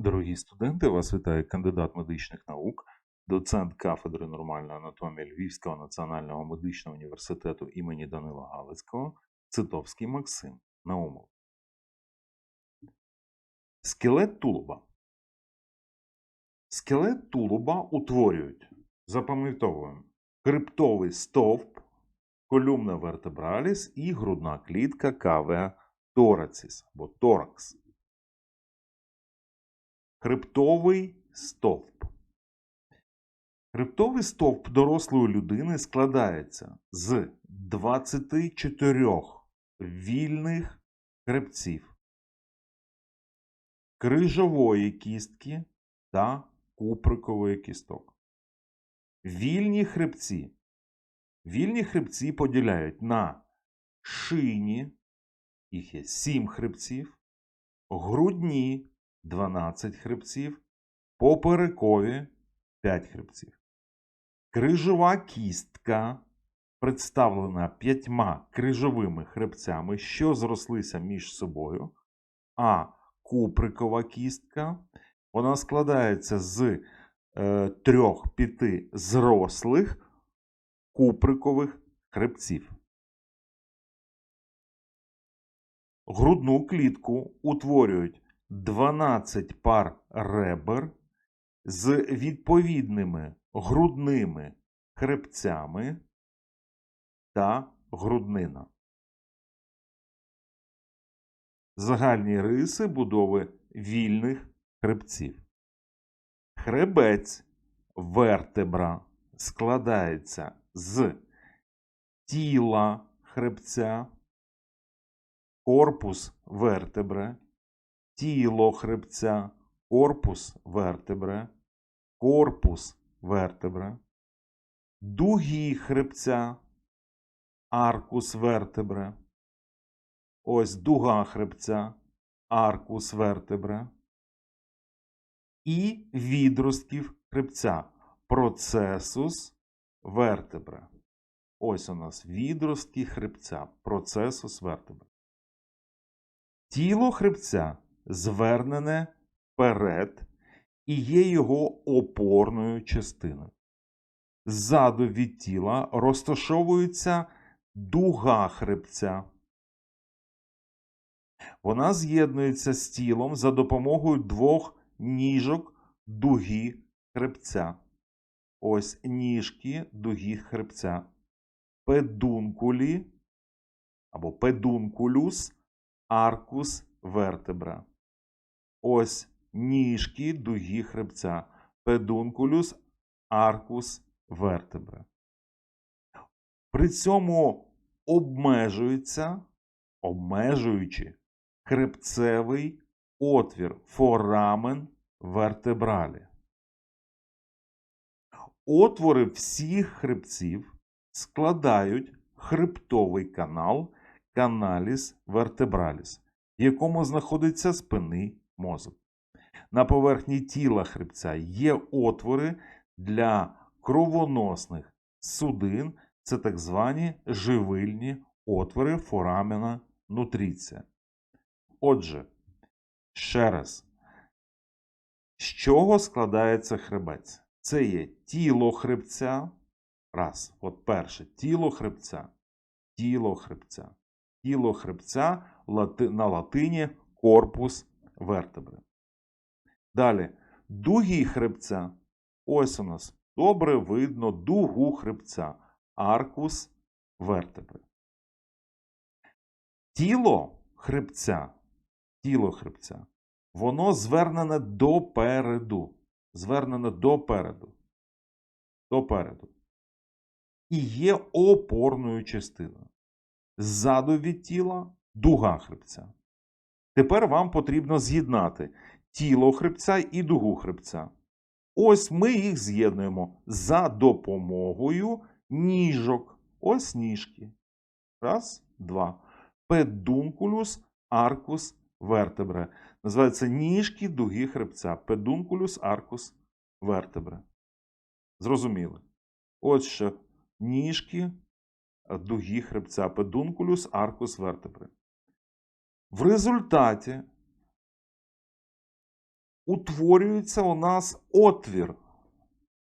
Дорогі студенти, вас вітає кандидат медичних наук, доцент кафедри нормальної анатомії Львівського національного медичного університету імені Данила Галицького, Цитовський Максим Наумов. Скелет тулуба. Скелет тулуба утворюють, запам'ятовуємо, хребтовий стовп, колюмна вертебраліс і грудна клітка кавеа торацис або торакс. Хребтовий стовп. Хребтовий стовп дорослої людини складається з 24 вільних хребців, крижової кістки та куприкової кісток. Вільні хребці. Вільні хребці поділяють на шийні, їх є 7 хребців, грудні 12 хребців, поперекові 5 хребців. Крижова кістка представлена п'ятьма крижовими хребцями, що зрослися між собою, а куприкова кістка вона складається з е, трьох-п'яти зрослих куприкових хребців. Грудну клітку утворюють 12 пар ребер з відповідними грудними хребцями та груднина. Загальні риси будови вільних хребців. Хребець вертебра складається з тіла хребця, корпус вертебре, тіло хребця, корпус вертебре, корпус вертебре, дугі хребця, аркус вертебре, ось дуга хребця, аркус вертебре, і відростків хребця, процесус вертебре. Ось у нас відростки хребця, процесус вертебре. Тіло хребця звернене вперед і є його опорною частиною. Ззаду від тіла розташовується дуга хребця. Вона з'єднується з тілом за допомогою двох ніжок дуги хребця. Ось ніжки дуги хребця. Педункулі або педункулюс аркус вертебра. Ось ніжки дуги хребця. Педункулюс аркус вертебра. При цьому обмежується, обмежуючи хребцевий отвір форамен вертебралі. Отвори всіх хребців складають хребтовий канал каналіс вертебраліс, в якому знаходиться спинний мозок. На поверхні тіла хребця є отвори для кровоносних судин, це так звані живильні отвори форамена нутріція. Отже, ще раз, з чого складається хребець? Це є тіло хребця. Раз, от перше, тіло хребця, тіло хребця, тіло хребця на латині корпус вертебри. Далі, дуги хребця. Ось у нас добре видно дугу хребця, аркус вертебри. Тіло хребця, тіло хребця, воно звернене допереду. Звернене допереду. Допереду. І є опорною частиною. Ззаду від тіла дуга хребця. Тепер вам потрібно з'єднати тіло хребця і дугу хребця. Ось ми їх з'єднуємо за допомогою ніжок. Ось ніжки. Раз, два. Педункулюс аркус вертебре. Називається ніжки дуги хребця. Педункулюс аркус вертебре. Зрозуміли? Ось ще ніжки е, дуги хребця. Педункулюс аркус вертебре. В результаті утворюється у нас отвір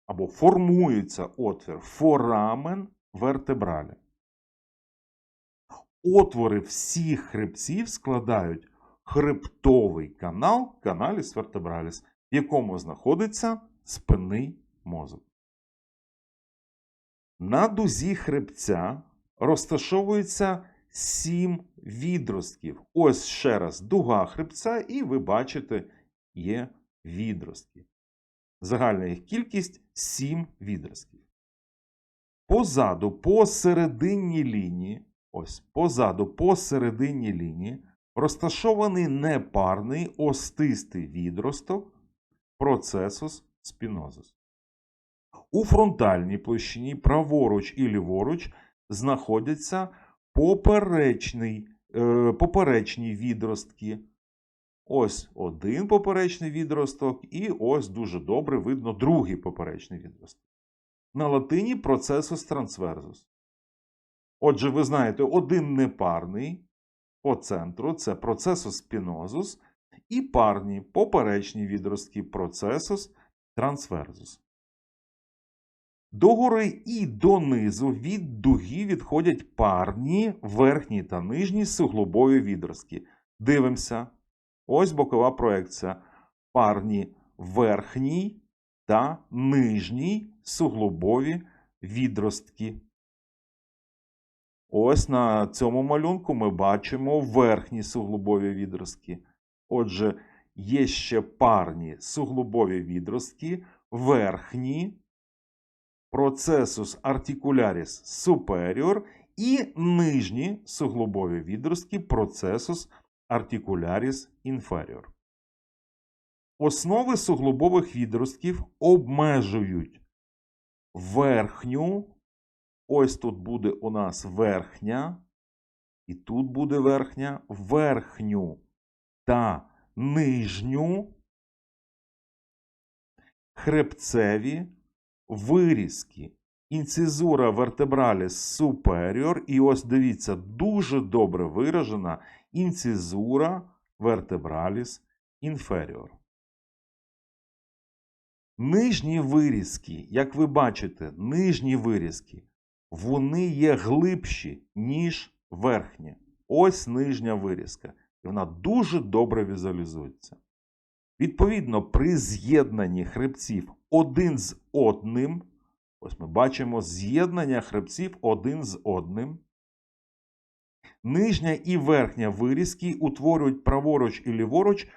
або формується отвір форамен вертебралі. Отвори всіх хребців складають хребтовий канал каналіс вертебраліс, в якому знаходиться спинний мозок. На дузі хребця розташовується сім відростків. Ось ще раз дуга хребця, і ви бачите, є відростки. Загальна їх кількість 7 відростків. Позаду, посередині лінії, ось позаду, посередині лінії, розташований непарний остистий відросток процесус спінозус. У фронтальній площині праворуч і ліворуч знаходяться поперечний, поперечні відростки. Ось один поперечний відросток, і ось дуже добре видно другий поперечний відросток. На латині процесус трансверзус. Отже, ви знаєте, один непарний по центру це процесус спінозус, і парні поперечні відростки процесус трансверзус. Догори і донизу від дуги відходять парні верхні та нижні суглобові відростки. Дивимося. Ось бокова проекція. Парні верхній та нижній суглобові відростки. Ось на цьому малюнку ми бачимо верхні суглобові відростки. Отже, є ще парні суглобові відростки, верхні процесус articularis superior і нижні суглобові відростки процесус articularis inferior. Основи суглобових відростків обмежують верхню. Ось тут буде у нас верхня, і тут буде верхня, верхню та нижню хребцеві вирізки. Інцизура вертебраліс superior, і ось дивіться, дуже добре виражена інцизура вертебраліс inferior. Нижні вирізки, як ви бачите, нижні вирізки, вони є глибші, ніж верхні. Ось нижня вирізка. І вона дуже добре візуалізується. Відповідно, при з'єднанні хребців один з одним, ось ми бачимо з'єднання хребців один з одним. Нижня і верхня вирізки утворюють праворуч і ліворуч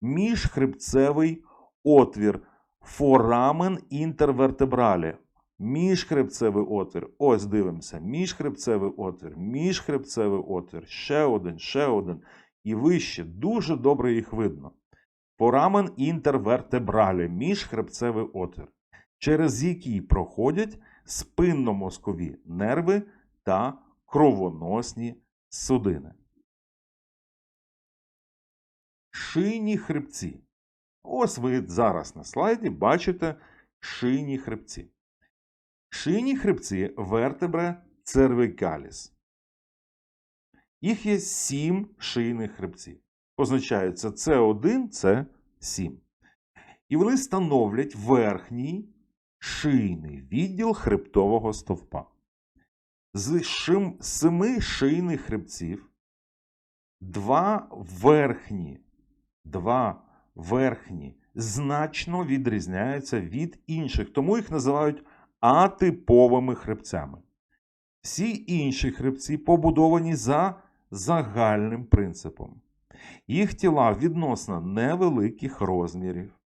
міжхребцевий отвір форамен інтервертебралі. Міжхребцевий отвір. Ось дивимося. Міжхребцевий отвір, міжхребцевий отвір. Ще один, ще один. І вище. Дуже добре їх видно. Форамен інтервертебралі, міжхребцевий отвір, через який проходять спинномозкові нерви та кровоносні судини. Шийні хребці. Ось ви зараз на слайді бачите шийні хребці. Шийні хребці вертебре cervicalis. Їх є сім шийних хребців. Позначаються С1, С7. І вони становлять верхній шийний відділ хребтового стовпа. З шим, семи шийних хребців два верхні, два верхні значно відрізняються від інших, тому їх називають атиповими хребцями. Всі інші хребці побудовані за загальним принципом. Їх тіла відносно невеликих розмірів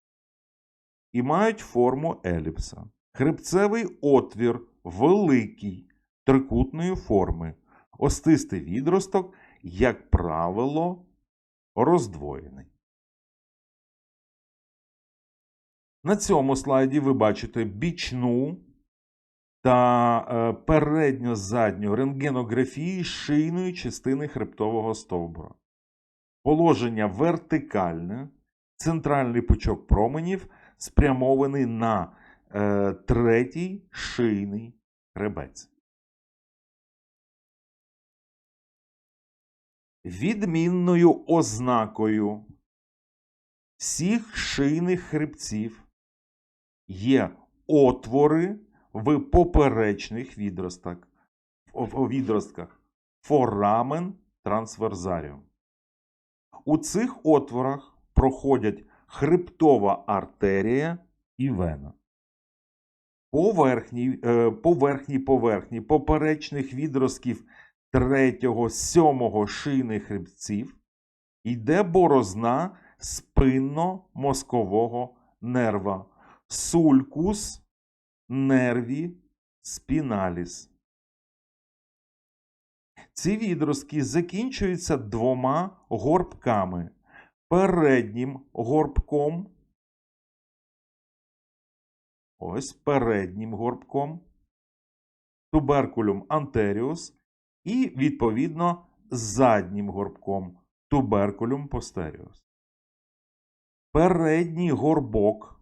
і мають форму еліпса. Хребцевий отвір великий, трикутної форми, остистий відросток, як правило, роздвоєний. На цьому слайді ви бачите бічну та е, передньо-задню рентгенографії шийної частини хребтового стовбура. Положення вертикальне, центральний пучок променів спрямований на е, третій шийний хребець. Відмінною ознакою всіх шийних хребців є отвори в поперечних відростках, відростках форамен трансверзаріум. У цих отворах проходять хребтова артерія і вена. По верхній, е, поверхні поперечних відростків 3-7 шийних хребців йде борозна спинно-мозкового нерва сулькус нерві спіналіс. Ці відростки закінчуються двома горбками. Переднім горбком. Ось переднім горбком. Туберкулюм антеріус. І, відповідно, заднім горбком туберкулюм постеріус. Передній горбок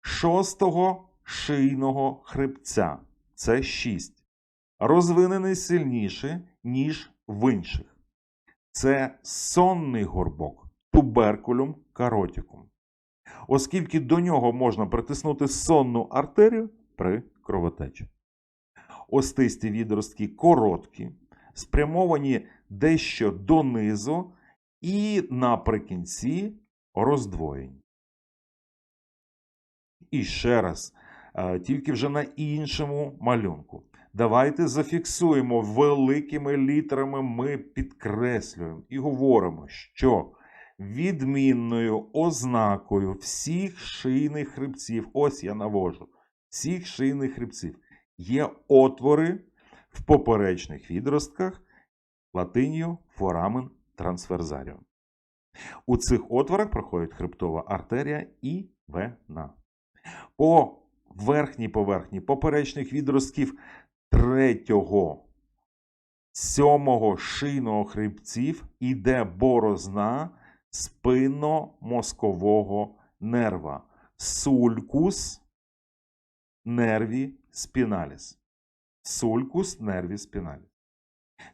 шостого шийного хребця. Це 6. Розвинений сильніше, ніж в інших. Це сонний горбок, туберкулюм каротікум. Оскільки до нього можна притиснути сонну артерію при кровотечі. Остисті відростки короткі, спрямовані дещо донизу і наприкінці роздвоєні. І ще раз, е, тільки вже на іншому малюнку. Давайте зафіксуємо великими літерами, ми підкреслюємо і говоримо, що відмінною ознакою всіх шийних хребців, ось я навожу, всіх шийних хребців є отвори в поперечних відростках латинію форамен трансверзаріум. У цих отворах проходить хребтова артерія і вена. По верхній поверхні поперечних відростків третього, сьомого шийного хребців іде борозна спинно-мозкового нерва. Сулькус нерві спіналіс. Сулькус нерві спіналіс.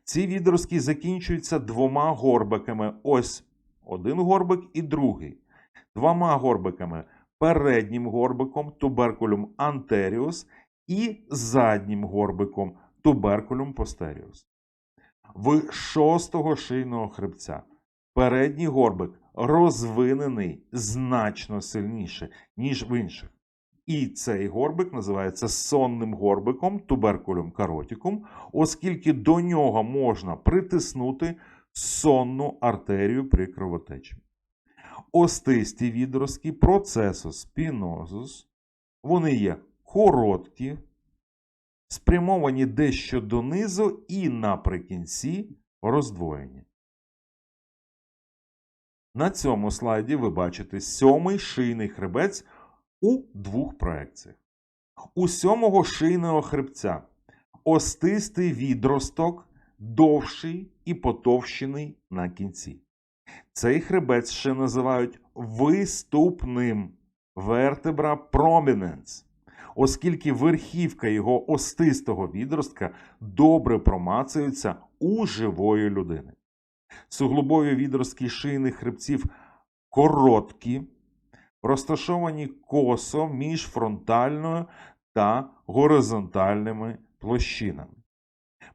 Ці відростки закінчуються двома горбиками. Ось один горбик і другий. Двома горбиками. Переднім горбиком туберкулюм антеріус і заднім горбиком туберкулюм постеріус. В шостого шийного хребця передній горбик розвинений значно сильніше, ніж в інших. І цей горбик називається сонним горбиком туберкулюм каротікум, оскільки до нього можна притиснути сонну артерію при кровотечі. Остисті відростки процесу спінозус, вони є короткі, спрямовані дещо донизу і наприкінці роздвоєні. На цьому слайді ви бачите сьомий шийний хребець у двох проекціях. У сьомого шийного хребця остистий відросток довший і потовщений на кінці. Цей хребець ще називають виступним вертебра prominens, оскільки верхівка його остистого відростка добре промацується у живої людини. Суглобові відростки шийних хребців короткі, розташовані косо між фронтальною та горизонтальними площинами.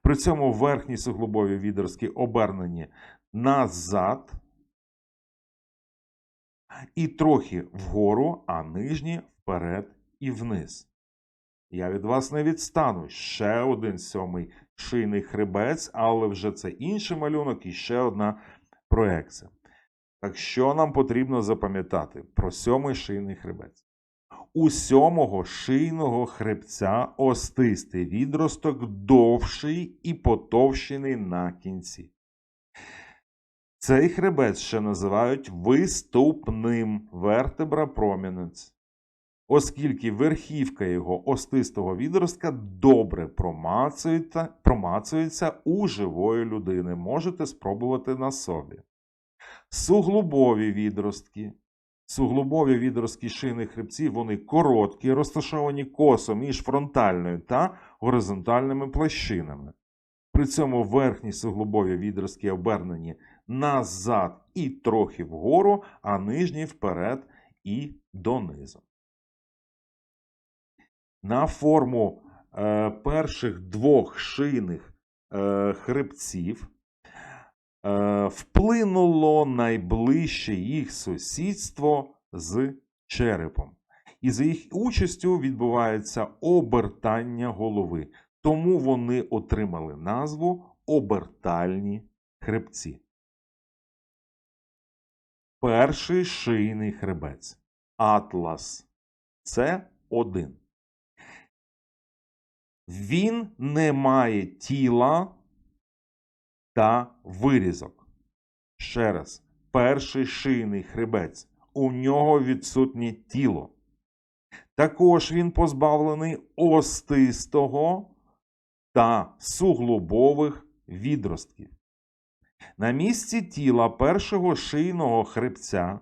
При цьому верхні суглобові відростки обернені назад і трохи вгору, а нижні вперед і вниз. Я від вас не відстану. Ще один сьомий шийний хребець, але вже це інший малюнок і ще одна проекція. Так що нам потрібно запам'ятати про сьомий шийний хребець? У сьомого шийного хребця остистий відросток довший і потовщений на кінці. Цей хребець ще називають виступним вертебра prominens, оскільки верхівка його остистого відростка добре промацується, промацується у живої людини. Можете спробувати на собі. Суглобові відростки. Суглобові відростки шийних хребців вони короткі, розташовані косо між фронтальною та горизонтальними площинами. При цьому верхні суглобові відростки обернені назад і трохи вгору, а нижній вперед і донизу. На форму е, перших двох шийних е, хребців е, вплинуло найближче їх сусідство з черепом. І за їх участю відбувається обертання голови. Тому вони отримали назву обертальні хребці. Перший шийний хребець. Атлас. Це один. Він не має тіла та вирізок. Ще раз. Перший шийний хребець. У нього відсутнє тіло. Також він позбавлений остистого та суглобових відростків. На місці тіла першого шийного хребця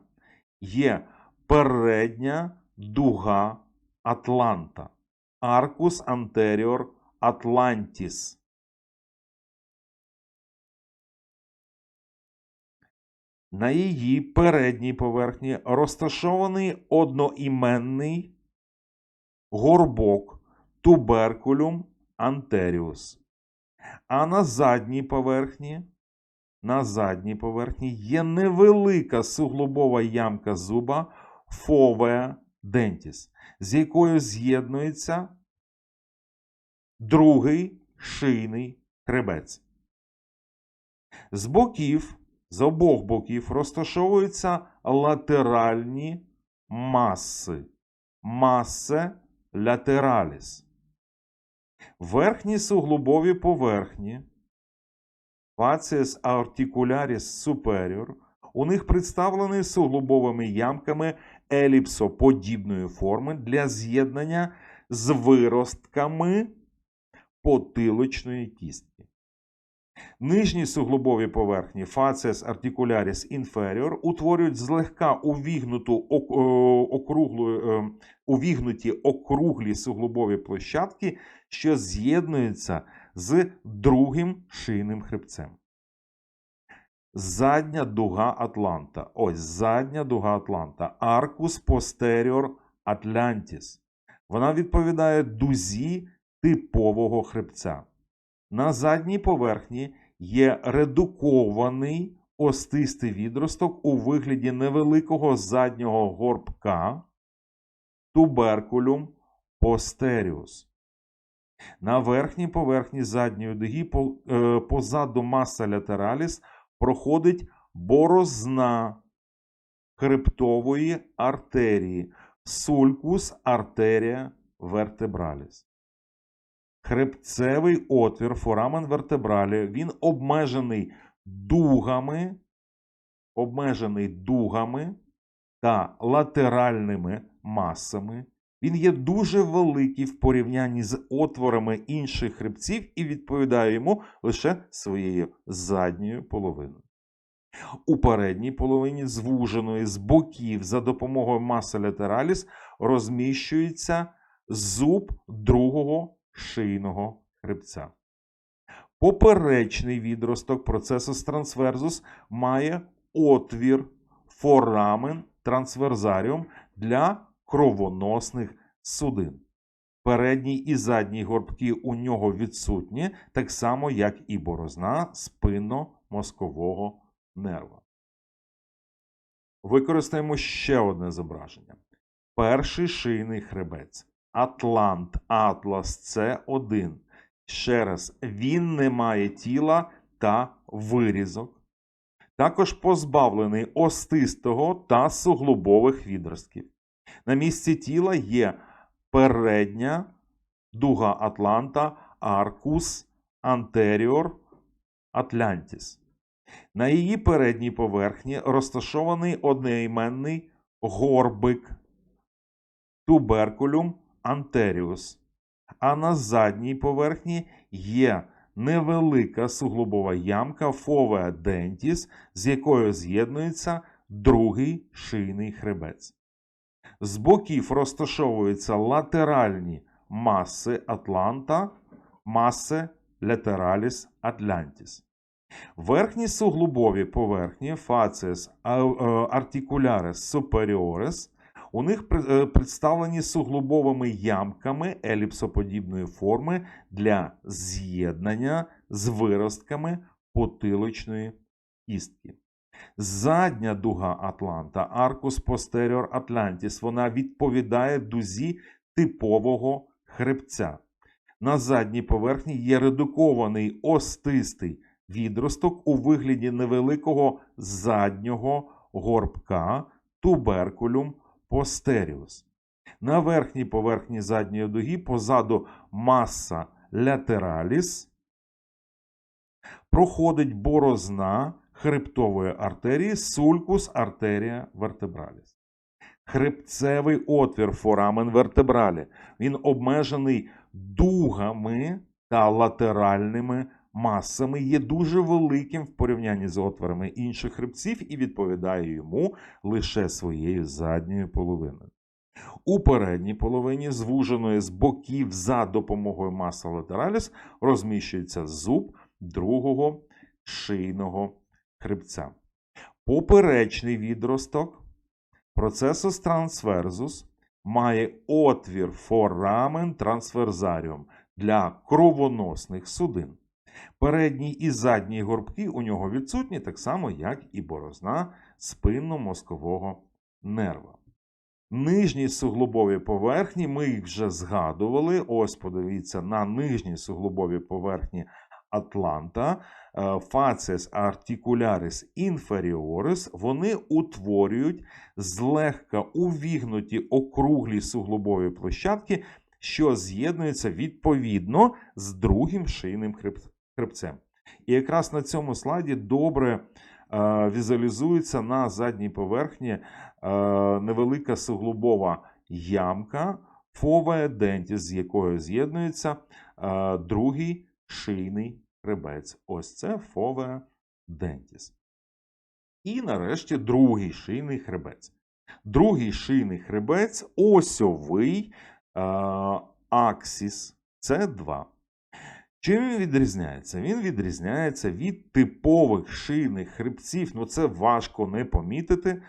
є передня дуга Атланта. Аркус антеріор Атлантіс. На її передній поверхні розташований одноіменний горбок туберкулюм антеріус. А на задній поверхні, на задній поверхні є невелика суглобова ямка зуба фовеа дентіс, з якою з'єднується другий шийний хребець. З боків, з обох боків розташовуються латеральні маси. Масе латераліс. Верхні суглобові поверхні facies aurticularis superior у них представлені суглобовими ямками еліпсоподібної форми для з'єднання з виростками потилочної кістки. Нижні суглобові поверхні facies articularis inferior утворюють злегка увігнуту е, округлу, е, увігнуті округлі суглобові площадки, що з'єднуються з другим шийним хребцем. Задня дуга Атланта. Ось задня дуга Атланта. Arcus posterior Atlantis. Вона відповідає дузі типового хребця. На задній поверхні є редукований остистий відросток у вигляді невеликого заднього горбка туберкулюм posterius. На верхній поверхні задньої дуги е, позаду маса латераліс проходить борозна хребтової артерії сулькус артерія вертебраліс. Хребцевий отвір форамен вертебралі він обмежений дугами, обмежений дугами та латеральними масами. Він є дуже великий в порівнянні з отворами інших хребців і відповідає йому лише своєю задньою половиною. У передній половині звуженої з боків за допомогою маси латераліс розміщується зуб другого шийного хребця. Поперечний відросток процесус трансверзус має отвір форамен трансверзаріум для кровоносних судин. Передній і задній горбки у нього відсутні, так само, як і борозна спинно-мозкового нерва. Використаємо ще одне зображення. Перший шийний хребець. Атлант, Атлас це один. Ще раз, він не має тіла та вирізок. Також позбавлений остистого та суглобових відростків. На місці тіла є передня дуга Атланта, Аркус, Антеріор, Атлантіс. На її передній поверхні розташований одноіменний горбик туберкулюм антеріус, а на задній поверхні є невелика суглобова ямка фовеа дентіс, з якою з'єднується другий шийний хребець. З боків розташовуються латеральні маси Атланта, маси латераліс Атлантіс. Верхні суглобові поверхні facies articularis superioris у них е, представлені суглобовими ямками еліпсоподібної форми для з'єднання з виростками потилочної кістки. Задня дуга Атланта, Arcus posterior Atlantis, вона відповідає дузі типового хребця. На задній поверхні є редукований остистий відросток у вигляді невеликого заднього горбка туберкулюм posterius. На верхній поверхні задньої дуги позаду маса lateralis проходить борозна хребтової артерії sulcus arteria vertebralis. Хребцевий отвір форамен вертебралі. Він обмежений дугами та латеральними масами, є дуже великим в порівнянні з отворами інших хребців і відповідає йому лише своєю задньою половиною. У передній половині, звуженої з боків за допомогою маса латераліс, розміщується зуб другого шийного хребця. Поперечний відросток процесус трансверзус має отвір форамен трансверзаріум для кровоносних судин. Передній і задній горбки у нього відсутні, так само, як і борозна спинно-мозкового нерва. Нижні суглобові поверхні, ми їх вже згадували. Ось подивіться на нижній суглобові поверхні Атланта, Facies articularis inferioris, вони утворюють злегка увігнуті округлі суглобові площадки, що з'єднуються відповідно з другим шийним хреб- хребцем. І якраз на цьому слайді добре е, візуалізується на задній поверхні е, невелика суглобова ямка, фове дентіс, з якою з'єднується е, другий шийний хребець. Ось це фове дентіс. І нарешті другий шийний хребець. Другий шийний хребець осьовий е, аксіс. Це 2. Чим він відрізняється? Він відрізняється від типових шийних хребців. Ну це важко не помітити,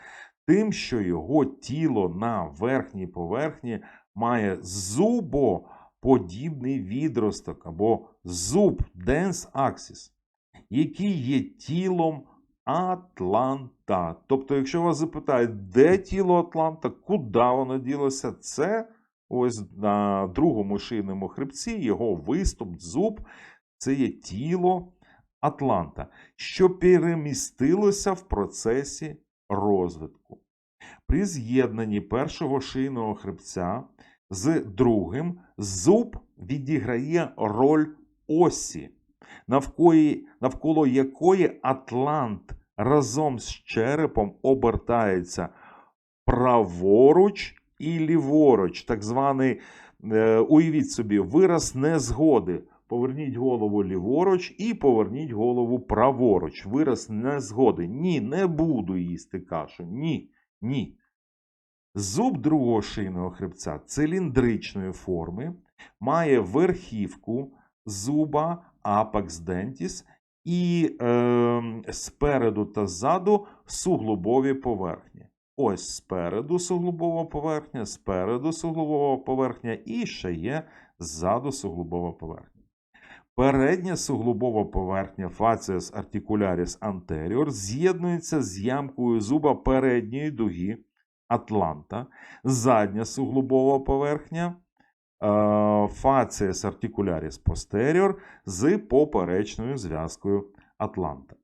тим, що його тіло на верхній поверхні має зубоподібний відросток або зуб dense axis, який є тілом Атланта. Тобто, якщо вас запитають, де тіло Атланта, куди воно ділося, це ось на другому шийному хребці його виступ, зуб, це є тіло Атланта, що перемістилося в процесі розвитку. При з'єднанні першого шийного хребця з другим зуб відіграє роль осі, навколо, якої Атлант разом з черепом обертається праворуч і ліворуч, так званий, е, уявіть собі, вираз незгоди. Поверніть голову ліворуч і поверніть голову праворуч. Вираз незгоди. Ні, не буду їсти кашу. Ні, ні. Зуб другого шийного хребця циліндричної форми має верхівку зуба apex dentis і е, спереду та ззаду суглобові поверхні. Ось спереду суглобова поверхня, спереду суглобова поверхня і ще є ззаду суглобова поверхня. Передня суглобова поверхня facies articularis anterior з'єднується з ямкою зуба передньої дуги Атланта, задня суглобова поверхня е, facies articularis posterior з поперечною зв'язкою Атланта.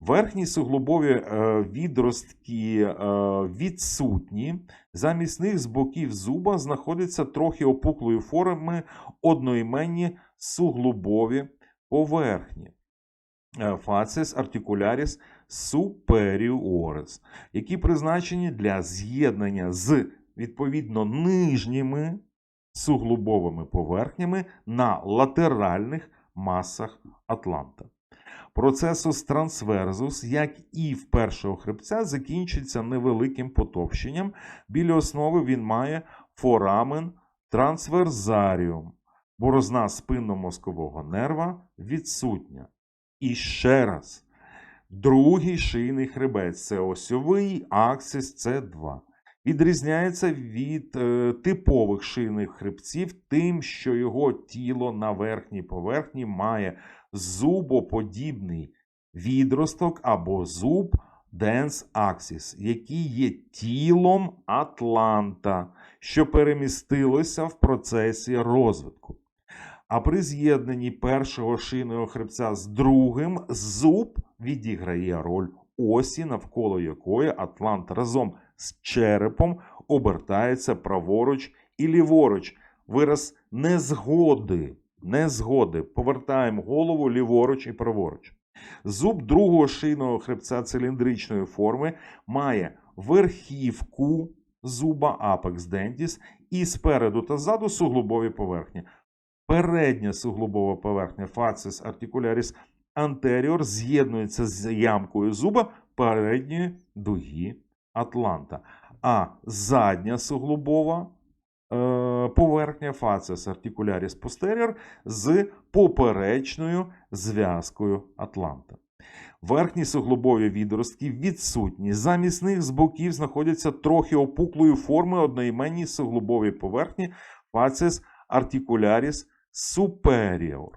Верхні суглобові е, відростки е, відсутні. Замість них з боків зуба знаходяться трохи опуклої форми одноіменні суглобові поверхні. Facies articularis superioris, які призначені для з'єднання з відповідно нижніми суглобовими поверхнями на латеральних масах Атланта. Процесус трансверзус, як і в першого хребця, закінчується невеликим потовщенням. Біля основи він має форамен трансверзаріум. Борозна спинномозкового нерва відсутня. І ще раз. Другий шийний хребець це осьовий, аксис це 2. Відрізняється від е, типових шийних хребців тим, що його тіло на верхній поверхні має зубоподібний відросток або зуб Денс Аксіс, який є тілом Атланта, що перемістилося в процесі розвитку. А при з'єднанні першого шийного хребця з другим зуб відіграє роль осі, навколо якої Атлант разом з черепом обертається праворуч і ліворуч. Вираз незгоди. Незгоди. Повертаємо голову ліворуч і праворуч. Зуб другого шийного хребця циліндричної форми має верхівку зуба Apex dentis і спереду та ззаду суглобові поверхні. Передня суглобова поверхня Facies articularis anterior з'єднується з ямкою зуба передньої дуги Атланта. А задня суглобова е, поверхня Facies articularis posterior з поперечною зв'язкою Атланта. Верхні суглобові відростки відсутні. Замість них з боків знаходяться трохи опуклої форми одноіменні суглобові поверхні Facies articularis superior.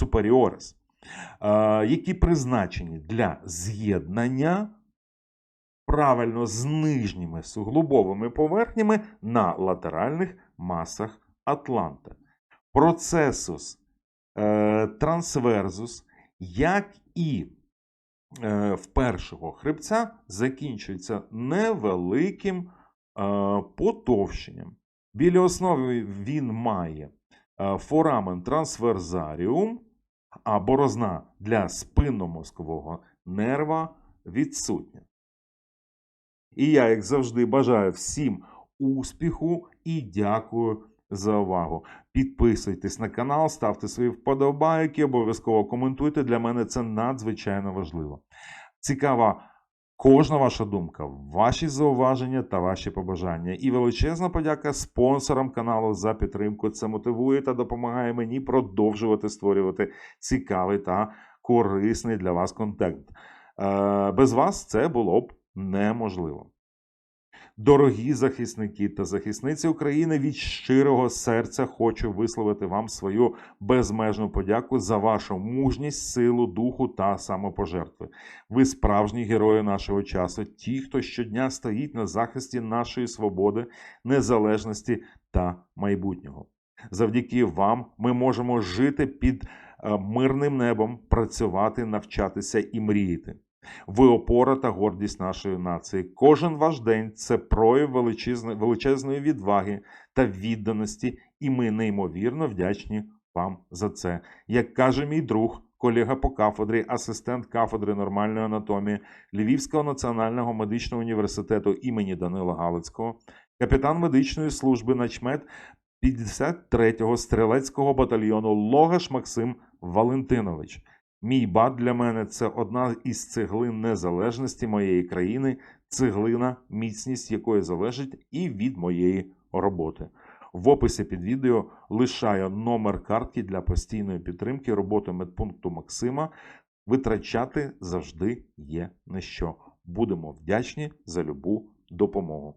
Superiores, е, які призначені для з'єднання правильно з нижніми суглобовими поверхнями на латеральних масах Атланта. Процесус е, трансверзус, як і е, в першого хребця, закінчується невеликим е, потовщенням. Біля основи він має е, форамен трансверзаріум, а борозна для спинномозкового нерва відсутня. І я, як завжди, бажаю всім успіху і дякую за увагу. Підписуйтесь на канал, ставте свої вподобайки, обов'язково коментуйте. Для мене це надзвичайно важливо. Цікава кожна ваша думка, ваші зауваження та ваші побажання. І величезна подяка спонсорам каналу за підтримку. Це мотивує та допомагає мені продовжувати створювати цікавий та корисний для вас контент. Е, Без вас це було б неможливо. Дорогі захисники та захисниці України, від щирого серця хочу висловити вам свою безмежну подяку за вашу мужність, силу, духу та самопожертви. Ви справжні герої нашого часу, ті, хто щодня стоїть на захисті нашої свободи, незалежності та майбутнього. Завдяки вам ми можемо жити під е, мирним небом, працювати, навчатися і мріяти. Ви опора та гордість нашої нації. Кожен ваш день це прояв величезної, відваги та відданості, і ми неймовірно вдячні вам за це. Як каже мій друг, колега по кафедрі, асистент кафедри нормальної анатомії Львівського національного медичного університету імені Данила Галицького, капітан медичної служби начмет 53-го стрілецького батальйону Логаш Максим Валентинович. Мій бат для мене це одна із цеглин незалежності моєї країни, цеглина, міцність якої залежить і від моєї роботи. В описі під відео лишаю номер картки для постійної підтримки роботи медпункту Максима. Витрачати завжди є на що. Будемо вдячні за любу допомогу.